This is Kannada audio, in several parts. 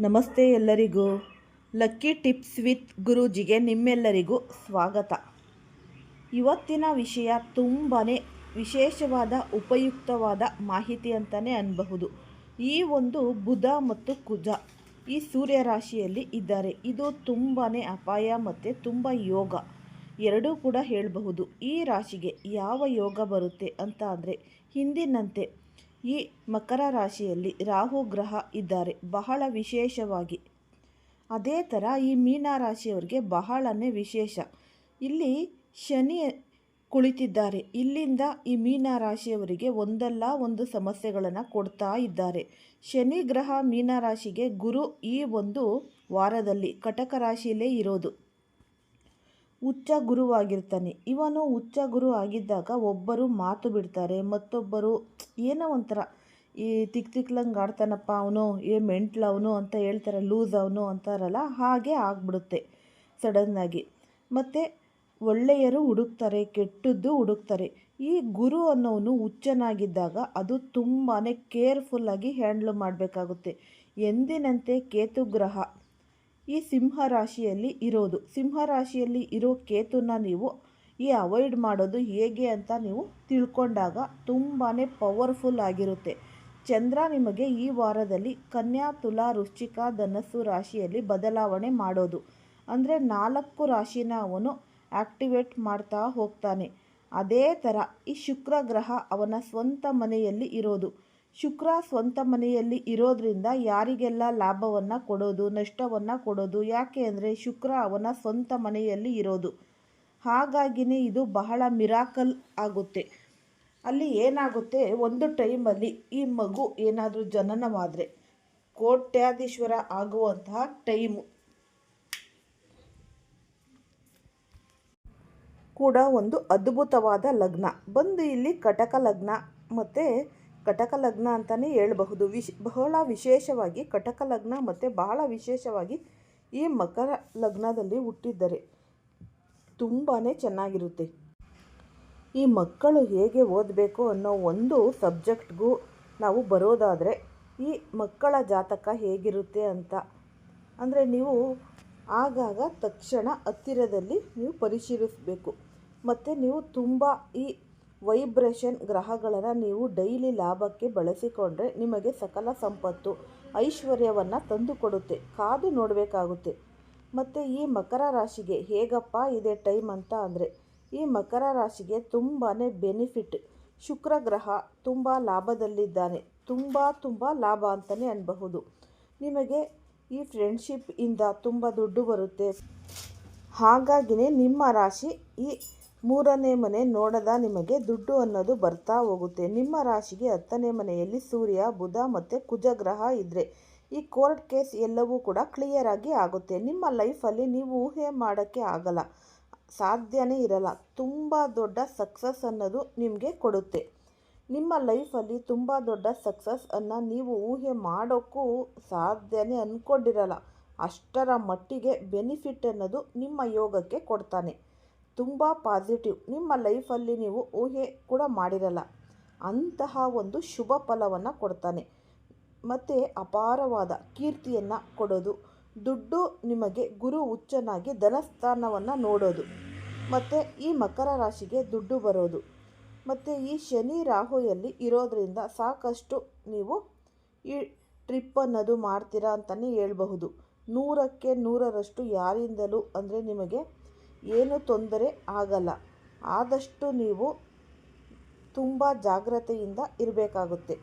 ನಮಸ್ತೆ ಎಲ್ಲರಿಗೂ. ಲಕ್ಕಿ ಟಿಪ್ಸ್ ವಿತ್ ಗುರೂಜಿಗೆ ನಿಮ್ಮೆಲ್ಲರಿಗೂ ಸ್ವಾಗತ. ಇವತ್ತಿನ ವಿಷಯ ತುಂಬಾ ವಿಶೇಷವಾದ, ಉಪಯುಕ್ತವಾದ ಮಾಹಿತಿ ಅಂತಲೇ ಅನ್ಬಹುದು. ಈ ಒಂದು ಬುಧ ಮತ್ತು ಕುಜ ಈ ಸೂರ್ಯ ರಾಶಿಯಲ್ಲಿ ಇದ್ದಾರೆ. ಇದು ತುಂಬಾ ಅಪಾಯ ಮತ್ತು ತುಂಬ ಯೋಗ. ಎರಡೂ ಕೂಡ ಹೇಳಬಹುದು. ಈ ರಾಶಿಗೆ ಯಾವ ಯೋಗ ಬರುತ್ತೆ ಅಂತ ಅಂದರೆ ಹಿಂದಿನಂತೆ ಈ ಮಕರ ರಾಶಿಯಲ್ಲಿ ರಾಹು ಗ್ರಹ ಇದ್ದಾರೆ. ಬಹಳ ವಿಶೇಷವಾಗಿ. ಅದೇ ಥರ ಈ ಮೀನ ರಾಶಿಯವರಿಗೆ ಬಹಳನೇ ವಿಶೇಷ. ಇಲ್ಲಿ ಶನಿ ಕುಳಿತಿದ್ದಾರೆ. ಇಲ್ಲಿಂದ ಈ ಮೀನ ರಾಶಿಯವರಿಗೆ ಒಂದಲ್ಲ ಒಂದು ಸಮಸ್ಯೆಗಳನ್ನು ಕೊಡ್ತಾ ಇದ್ದಾರೆ. ಶನಿ ಗ್ರಹ ಮೀನ ರಾಶಿಗೆ ಗುರು ಈ ಒಂದು ವಾರದಲ್ಲಿ ಕಟಕ ರಾಶಿಯಲ್ಲೇ ಇರೋದು. ಉಚ್ಚ ಗುರುವಾಗಿರ್ತಾನೆ. ಇವನು ಉಚ್ಚ ಗುರು ಆಗಿದ್ದಾಗ ಒಬ್ಬರು ಮಾತು ಬಿಡ್ತಾರೆ, ಮತ್ತೊಬ್ಬರು ಏನೋ ಒಂಥರ ಈ ತಿಕ್ ತಿಕ್ಲಂಗೆ ಆಡ್ತಾನಪ್ಪ ಅವನು, ಏ, ಮೆಂಟ್ಲ ಅವನು ಅಂತ ಹೇಳ್ತಾರೆ, ಲೂಸ್ ಅವನು ಅಂತಾರಲ್ಲ, ಹಾಗೆ ಆಗ್ಬಿಡುತ್ತೆ ಸಡನ್ನಾಗಿ ಮತ್ತು ಒಳ್ಳೆಯರು ಹುಡುಕ್ತಾರೆ, ಕೆಟ್ಟದ್ದು ಹುಡುಕ್ತಾರೆ. ಈ ಗುರು ಅನ್ನೋನು ಹುಚ್ಚನಾಗಿದ್ದಾಗ ಅದು ತುಂಬಾ ಕೇರ್ಫುಲ್ಲಾಗಿ ಹ್ಯಾಂಡ್ಲ್ ಮಾಡಬೇಕಾಗುತ್ತೆ. ಎಂದಿನಂತೆ ಕೇತು ಗ್ರಹ ಈ ಸಿಂಹ ರಾಶಿಯಲ್ಲಿ ಇರೋದು. ಸಿಂಹ ರಾಶಿಯಲ್ಲಿ ಇರೋ ಕೇತುನ ನೀವು ಈ ಅವಾಯ್ಡ್ ಮಾಡೋದು ಹೇಗೆ ಅಂತ ನೀವು ತಿಳ್ಕೊಂಡಾಗ ತುಂಬಾ ಪವರ್ಫುಲ್ ಆಗಿರುತ್ತೆ. ಚಂದ್ರ ನಿಮಗೆ ಈ ವಾರದಲ್ಲಿ ಕನ್ಯಾ, ತುಲಾ, ವೃಶ್ಚಿಕ, ಧನಸ್ಸು ರಾಶಿಯಲ್ಲಿ ಬದಲಾವಣೆ ಮಾಡೋದು. ಅಂದರೆ ನಾಲ್ಕು ರಾಶಿನ ಅವನು ಆ್ಯಕ್ಟಿವೇಟ್ ಮಾಡ್ತಾ ಹೋಗ್ತಾನೆ. ಅದೇ ಥರ ಈ ಶುಕ್ರ ಗ್ರಹ ಅವನ ಸ್ವಂತ ಮನೆಯಲ್ಲಿ ಇರೋದು. ಶುಕ್ರ ಸ್ವಂತ ಮನೆಯಲ್ಲಿ ಇರೋದ್ರಿಂದ ಯಾರಿಗೆಲ್ಲ ಲಾಭವನ್ನು ಕೊಡೋದು, ನಷ್ಟವನ್ನು ಕೊಡೋದು, ಯಾಕೆ ಅಂದರೆ ಶುಕ್ರ ಅವನ ಸ್ವಂತ ಮನೆಯಲ್ಲಿ ಇರೋದು. ಹಾಗಾಗಿನೇ ಇದು ಬಹಳ ಮಿರಾಕಲ್ ಆಗುತ್ತೆ. ಅಲ್ಲಿ ಏನಾಗುತ್ತೆ? ಒಂದು ಟೈಮಲ್ಲಿ ಈ ಮಗು ಏನಾದರೂ ಜನನವಾದರೆ ಕೋಟ್ಯಾಧೀಶ್ವರ ಆಗುವಂತಹ ಟೈಮು. ಕೂಡ ಒಂದು ಅದ್ಭುತವಾದ ಲಗ್ನ. ಬಂದು ಇಲ್ಲಿ ಕಟಕ ಲಗ್ನ. ಮತ್ತು ಕಟಕ ಲಗ್ನ ಅಂತಲೇ ಹೇಳಬಹುದು. ವಿಶ್, ಬಹಳ ವಿಶೇಷವಾಗಿ ಕಟಕ ಲಗ್ನ ಮತ್ತು ಬಹಳ ವಿಶೇಷವಾಗಿ ಈ ಮಕರ ಲಗ್ನದಲ್ಲಿ ಹುಟ್ಟಿದ್ದರೆ ತುಂಬಾ ಚೆನ್ನಾಗಿರುತ್ತೆ. ಈ ಮಕ್ಕಳು ಹೇಗೆ ಓದಬೇಕು ಅನ್ನೋ ಒಂದು ಸಬ್ಜೆಕ್ಟ್ಗೂ ನಾವು ಬರೋದಾದರೆ ಈ ಮಕ್ಕಳ ಜಾತಕ ಹೇಗಿರುತ್ತೆ ಅಂತ. ಅಂದರೆ ನೀವು ಆಗಾಗ ತಕ್ಷಣ ಹತ್ತಿರದಲ್ಲಿ ನೀವು ಪರಿಶೀಲಿಸಬೇಕು. ಮತ್ತು ನೀವು ತುಂಬ ಈ ವೈಬ್ರೇಷನ್ ಗ್ರಹಗಳನ್ನು ನೀವು ಡೈಲಿ ಲಾಭಕ್ಕೆ ಬಳಸಿಕೊಂಡ್ರೆ ನಿಮಗೆ ಸಕಲ ಸಂಪತ್ತು, ಐಶ್ವರ್ಯವನ್ನು ತಂದುಕೊಡುತ್ತೆ. ಕಾದು ನೋಡಬೇಕಾಗುತ್ತೆ. ಮತ್ತು ಈ ಮಕರ ರಾಶಿಗೆ ಹೇಗಪ್ಪ ಇದೆ ಟೈಮ್ ಅಂತ ಅಂದರೆ, ಈ ಮಕರ ರಾಶಿಗೆ ತುಂಬಾ ಬೆನಿಫಿಟ್. ಶುಕ್ರ ಗ್ರಹ ತುಂಬ ಲಾಭದಲ್ಲಿದ್ದಾನೆ. ತುಂಬ ತುಂಬ ಲಾಭ ಅಂತಲೇ ಅನ್ಬಹುದು. ನಿಮಗೆ ಈ ಫ್ರೆಂಡ್ಶಿಪ್ ಇಂದ ತುಂಬ ದುಡ್ಡು ಬರುತ್ತೆ. ಹಾಗಾಗಿನೇ ನಿಮ್ಮ ರಾಶಿ ಈ ಮೂರನೇ ಮನೆ ನೋಡದ ನಿಮಗೆ ದುಡ್ಡು ಅನ್ನೋದು ಬರ್ತಾ ಹೋಗುತ್ತೆ. ನಿಮ್ಮ ರಾಶಿಗೆ ಹತ್ತನೇ ಮನೆಯಲ್ಲಿ ಸೂರ್ಯ, ಬುಧ ಮತ್ತು ಕುಜ ಗ್ರಹ ಇದ್ದರೆ ಈ ಕೋರ್ಟ್ ಕೇಸ್ ಎಲ್ಲವೂ ಕೂಡ ಕ್ಲಿಯರ್ ಆಗಿ ಆಗುತ್ತೆ. ನಿಮ್ಮ ಲೈಫಲ್ಲಿ ನೀವು ಊಹೆ ಮಾಡೋಕ್ಕೆ ಆಗಲ್ಲ. ಸಾಧ್ಯನೇ ಇರಲ್ಲ. ತುಂಬ ದೊಡ್ಡ ಸಕ್ಸಸ್ ಅನ್ನೋದು ನಿಮಗೆ ಕೊಡುತ್ತೆ. ನಿಮ್ಮ ಲೈಫಲ್ಲಿ ತುಂಬ ದೊಡ್ಡ ಸಕ್ಸಸ್ ಅನ್ನು ನೀವು ಊಹೆ ಮಾಡೋಕ್ಕೂ ಸಾಧ್ಯನೇ ಅಂದ್ಕೊಂಡಿರಲ್ಲ ಅಷ್ಟರ ಮಟ್ಟಿಗೆ ಬೆನಿಫಿಟ್ ಅನ್ನೋದು ನಿಮ್ಮ ಯೋಗಕ್ಕೆ ಕೊಡ್ತಾನೆ. ತುಂಬ ಪಾಸಿಟಿವ್ ನಿಮ್ಮ ಲೈಫಲ್ಲಿ ನೀವು ಊಹೆ ಕೂಡ ಮಾಡಿರಲ್ಲ. ಅಂತಹ ಒಂದು ಶುಭ ಫಲವನ್ನು ಕೊಡ್ತಾನೆ. ಮತ್ತು ಅಪಾರವಾದ ಕೀರ್ತಿಯನ್ನು ಕೊಡೋದು. ದುಡ್ಡು ನಿಮಗೆ ಗುರು ಹುಚ್ಚನಾಗಿ ಧನಸ್ಥಾನವನ್ನು ನೋಡೋದು. ಮತ್ತು ಈ ಮಕರ ರಾಶಿಗೆ ದುಡ್ಡು ಬರೋದು. ಮತ್ತು ಈ ಶನಿ ರಾಹುಯಲ್ಲಿ ಇರೋದರಿಂದ ಸಾಕಷ್ಟು ನೀವು ಈ ಟ್ರಿಪ್ ಅನ್ನೋದು ಮಾಡ್ತೀರಾ ಅಂತಲೇ ಹೇಳ್ಬಹುದು. ನೂರಕ್ಕೆ ನೂರರಷ್ಟು ಯಾರಿಂದಲೂ ಅಂದರೆ ನಿಮಗೆ ಏನು ತೊಂದರೆ ಆಗಲ್ಲ. ಆದಷ್ಟು ನೀವು ತುಂಬ ಜಾಗ್ರತೆಯಿಂದ ಇರಬೇಕಾಗುತ್ತೆ.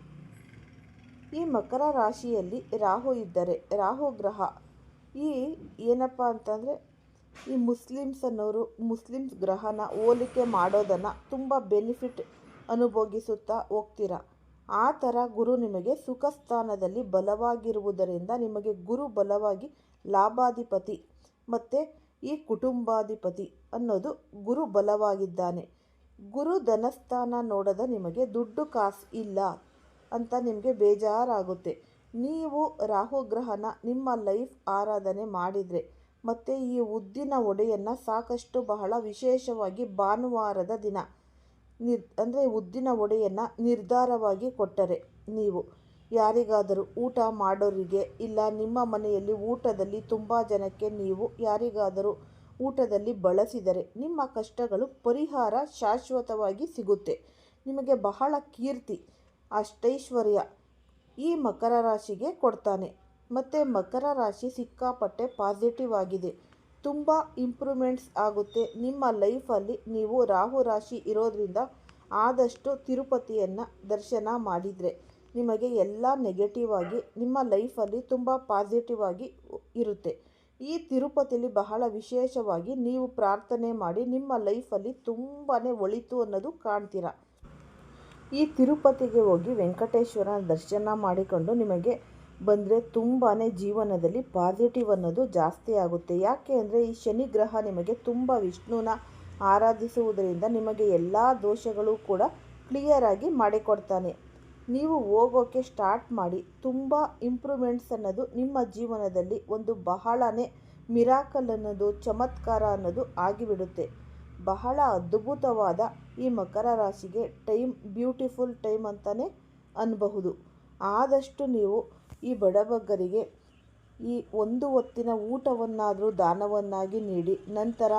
ಈ ಮಕರ ರಾಶಿಯಲ್ಲಿ ರಾಹು ಇದ್ದರೆ, ರಾಹು ಗ್ರಹ, ಈ ಏನಪ್ಪ ಅಂತಂದರೆ, ಈ ಮುಸ್ಲಿಮ್ಸ್ ಅನ್ನೋರು ಮುಸ್ಲಿಮ್ಸ್ ಗ್ರಹನ ಹೋಲಿಕೆ ಮಾಡೋದನ್ನು ತುಂಬ ಬೆನಿಫಿಟ್ ಅನುಭೋಗಿಸುತ್ತಾ ಹೋಗ್ತೀರಾ? ಆ ಥರ ಗುರು ನಿಮಗೆ ಸುಖ ಸ್ಥಾನದಲ್ಲಿ ಬಲವಾಗಿರುವುದರಿಂದ ನಿಮಗೆ ಗುರು ಬಲವಾಗಿ ಲಾಭಾಧಿಪತಿ ಮತ್ತು ಈ ಕುಟುಂಬಾಧಿಪತಿ ಅನ್ನೋದು ಗುರು ಬಲವಾಗಿದ್ದಾನೆ. ಗುರು ಧನಸ್ಥಾನ ನೋಡದ ನಿಮಗೆ ದುಡ್ಡು ಕಾಸು ಇಲ್ಲ ಅಂತ ನಿಮಗೆ ಬೇಜಾರಾಗುತ್ತೆ. ನೀವು ರಾಹುಗ್ರಹನ ನಿಮ್ಮ ಲೈಫ್ ಆರಾಧನೆ ಮಾಡಿದರೆ ಮತ್ತು ಈ ಉದ್ದಿನ ಒಡೆಯನ್ನು ಸಾಕಷ್ಟು ಬಹಳ ವಿಶೇಷವಾಗಿ ಭಾನುವಾರದ ದಿನ, ನಿರ್ ಅಂದರೆ ಉದ್ದಿನ ಒಡೆಯನ್ನು ನಿರ್ಧಾರವಾಗಿ ಕೊಟ್ಟರೆ ನೀವು. ಯಾರಿಗಾದರೂ ಊಟ ಮಾಡೋರಿಗೆ ಇಲ್ಲ, ನಿಮ್ಮ ಮನೆಯಲ್ಲಿ ಊಟದಲ್ಲಿ ತುಂಬ ಜನಕ್ಕೆ ನೀವು ಯಾರಿಗಾದರೂ ಊಟದಲ್ಲಿ ಬಳಸಿದರೆ ನಿಮ್ಮ ಕಷ್ಟಗಳು ಪರಿಹಾರ ಶಾಶ್ವತವಾಗಿ ಸಿಗುತ್ತೆ. ನಿಮಗೆ ಬಹಳ ಕೀರ್ತಿ, ಅಷ್ಟೈಶ್ವರ್ಯ ಈ ಮಕರ ರಾಶಿಗೆ ಕೊಡ್ತಾನೆ. ಮತ್ತು ಮಕರ ರಾಶಿ ಸಿಕ್ಕಾಪಟ್ಟೆ ಪಾಸಿಟಿವ್ ಆಗಿದೆ. ತುಂಬ ಇಂಪ್ರೂವ್ಮೆಂಟ್ಸ್ ಆಗುತ್ತೆ. ನಿಮ್ಮ ಲೈಫಲ್ಲಿ ನೀವು ರಾಹು ರಾಶಿ ಇರೋದ್ರಿಂದ ಆದಷ್ಟು ತಿರುಪತಿಯನ್ನು ದರ್ಶನ ಮಾಡಿದರೆ. ನಿಮಗೆ ಎಲ್ಲ ನೆಗೆಟಿವ್ ಆಗಿ ನಿಮ್ಮ ಲೈಫಲ್ಲಿ ತುಂಬ ಪಾಸಿಟಿವ್ ಆಗಿ ಇರುತ್ತೆ. ಈ ತಿರುಪತಿಯಲ್ಲಿ ಬಹಳ ವಿಶೇಷವಾಗಿ ನೀವು ಪ್ರಾರ್ಥನೆ ಮಾಡಿ ನಿಮ್ಮ ಲೈಫಲ್ಲಿ ತುಂಬಾ ಒಳಿತು ಅನ್ನೋದು ಕಾಣ್ತೀರಾ? ಈ ತಿರುಪತಿಗೆ ಹೋಗಿ ವೆಂಕಟೇಶ್ವರನ ದರ್ಶನ ಮಾಡಿಕೊಂಡು ನಿಮಗೆ ಬಂದರೆ ತುಂಬಾ ಜೀವನದಲ್ಲಿ ಪಾಸಿಟಿವ್ ಅನ್ನೋದು ಜಾಸ್ತಿ ಆಗುತ್ತೆ. ಯಾಕೆ ಅಂದರೆ ಈ ಶನಿ ಗ್ರಹ ನಿಮಗೆ ತುಂಬ ವಿಷ್ಣುನ ಆರಾಧಿಸುವುದರಿಂದ ನಿಮಗೆ ಎಲ್ಲ ದೋಷಗಳು ಕೂಡ ಕ್ಲಿಯರಾಗಿ ಮಾಡಿಕೊಡ್ತಾನೆ. ನೀವು ಹೋಗೋಕ್ಕೆ ಸ್ಟಾರ್ಟ್ ಮಾಡಿ, ತುಂಬ ಇಂಪ್ರೂವ್ಮೆಂಟ್ಸ್ ಅನ್ನೋದು ನಿಮ್ಮ ಜೀವನದಲ್ಲಿ ಒಂದು ಬಹಳನೇ ಮಿರಾಕಲ್ ಅನ್ನೋದು, ಚಮತ್ಕಾರ ಅನ್ನೋದು ಆಗಿಬಿಡುತ್ತೆ. ಬಹಳ ಅದ್ಭುತವಾದ ಈ ಮಕರ ರಾಶಿಗೆ ಟೈಮ್ ಬ್ಯೂಟಿಫುಲ್ ಟೈಮ್ ಅಂತಲೇ ಅನ್ನಬಹುದು ಆದಷ್ಟು ನೀವು ಈ ಬಡಬಗ್ಗರಿಗೆ ಈ ಒಂದು ಹೊತ್ತಿನ ಊಟವನ್ನಾದರೂ, ದಾನವನ್ನಾಗಿ ನೀಡಿ, ನಂತರ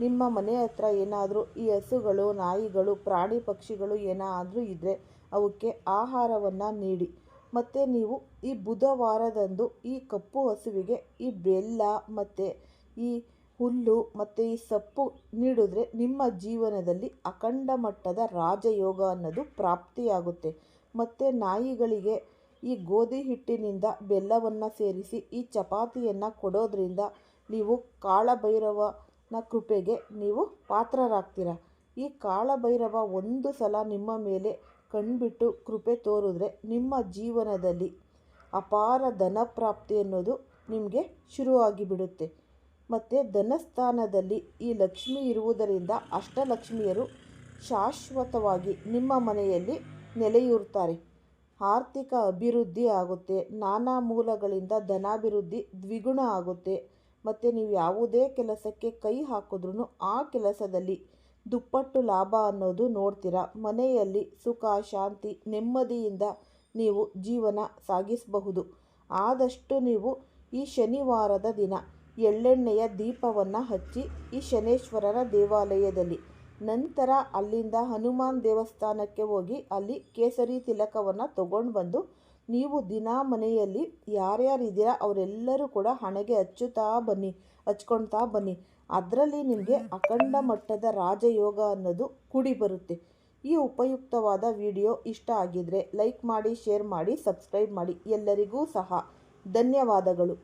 ನಿಮ್ಮ ಮನೆ ಹತ್ರ ಏನಾದರೂ ಈ ಹಸುಗಳು, ನಾಯಿಗಳು, ಪ್ರಾಣಿ ಪಕ್ಷಿಗಳು ಏನಾದರೂ ಇದ್ದರೆ ಅವಕ್ಕೆ ಆಹಾರವನ್ನು ನೀಡಿ. ಮತ್ತು ನೀವು ಈ ಬುಧವಾರದಂದು ಈ ಕಪ್ಪು ಹಸುವಿಗೆ ಈ ಬೆಲ್ಲ ಮತ್ತು ಈ ಹುಲ್ಲು ಮತ್ತು ಈ ಸೊಪ್ಪು ನೀಡಿದ್ರೆ ನಿಮ್ಮ ಜೀವನದಲ್ಲಿ ಅಖಂಡ ಮಟ್ಟದ ರಾಜಯೋಗ ಅನ್ನೋದು ಪ್ರಾಪ್ತಿಯಾಗುತ್ತೆ. ಮತ್ತು ನಾಯಿಗಳಿಗೆ ಈ ಗೋಧಿ ಹಿಟ್ಟಿನಿಂದ ಬೆಲ್ಲವನ್ನು ಸೇರಿಸಿ ಈ ಚಪಾತಿಯನ್ನು ಕೊಡೋದ್ರಿಂದ ನೀವು ಕಾಳಭೈರವನ ಕೃಪೆಗೆ ನೀವು ಪಾತ್ರರಾಗ್ತೀರ. ಈ ಕಾಳಭೈರವ ಒಂದು ಸಲ ನಿಮ್ಮ ಮೇಲೆ ಕಣ್ಬಿಟ್ಟು ಕೃಪೆ ತೋರಿದ್ರೆ ನಿಮ್ಮ ಜೀವನದಲ್ಲಿ ಅಪಾರ ಧನ ಪ್ರಾಪ್ತಿ ಅನ್ನೋದು ನಿಮಗೆ ಶುರುವಾಗಿ ಬಿಡುತ್ತೆ ಮತ್ತು ಧನಸ್ಥಾನದಲ್ಲಿ ಈ ಲಕ್ಷ್ಮಿ ಇರುವುದರಿಂದ ಅಷ್ಟಲಕ್ಷ್ಮಿಯರು ಶಾಶ್ವತವಾಗಿ ನಿಮ್ಮ ಮನೆಯಲ್ಲಿ ನೆಲೆಯೂರ್ತಾರೆ ಆರ್ಥಿಕ ಅಭಿವೃದ್ಧಿ ಆಗುತ್ತೆ, ನಾನಾ ಮೂಲಗಳಿಂದ ಧನಾಭಿವೃದ್ಧಿ ದ್ವಿಗುಣ ಆಗುತ್ತೆ. ಮತ್ತು ನೀವು ಯಾವುದೇ ಕೆಲಸಕ್ಕೆ ಕೈ ಹಾಕಿದ್ರೂ ಆ ಕೆಲಸದಲ್ಲಿ ದುಪ್ಪಟ್ಟು ಲಾಭ ಅನ್ನೋದು ನೋಡ್ತೀರಾ? ಮನೆಯಲ್ಲಿ ಸುಖ, ಶಾಂತಿ, ನೆಮ್ಮದಿಯಿಂದ ನೀವು ಜೀವನ ಸಾಗಿಸಬಹುದು. ಆದಷ್ಟು ನೀವು ಈ ಶನಿವಾರದ ದಿನ ಎಳ್ಳೆಣ್ಣೆಯ ದೀಪವನ್ನು ಹಚ್ಚಿ ಈ ಶನೇಶ್ವರರ ದೇವಾಲಯದಲ್ಲಿ. ನಂತರ ಅಲ್ಲಿಂದ ಹನುಮಾನ್ ದೇವಸ್ಥಾನಕ್ಕೆ ಹೋಗಿ ಅಲ್ಲಿ ಕೇಸರಿ ತಿಲಕವನ್ನು ತಗೊಂಡು ಬಂದು ನೀವು ದಿನ ಮನೆಯಲ್ಲಿ ಯಾರ್ಯಾರಿದ್ದೀರಾ ಅವರೆಲ್ಲರೂ ಕೂಡ ಹಣೆಗೆ ಹಚ್ಚುತ್ತಾ ಬನ್ನಿ, ಹಚ್ಕೊಳ್ತಾ ಬನ್ನಿ. ಅದರಲ್ಲಿ ನಿಮಗೆ ಅಖಂಡ ಮಟ್ಟದ ರಾಜಯೋಗ ಅನ್ನೋದು ಕೂಡಿ ಬರುತ್ತೆ. ಈ ಉಪಯುಕ್ತವಾದ ವಿಡಿಯೋ ಇಷ್ಟ ಆಗಿದ್ದರೆ ಲೈಕ್ ಮಾಡಿ, ಶೇರ್ ಮಾಡಿ, ಸಬ್ಸ್ಕ್ರೈಬ್ ಮಾಡಿ. ಎಲ್ಲರಿಗೂ ಸಹ ಧನ್ಯವಾದಗಳು.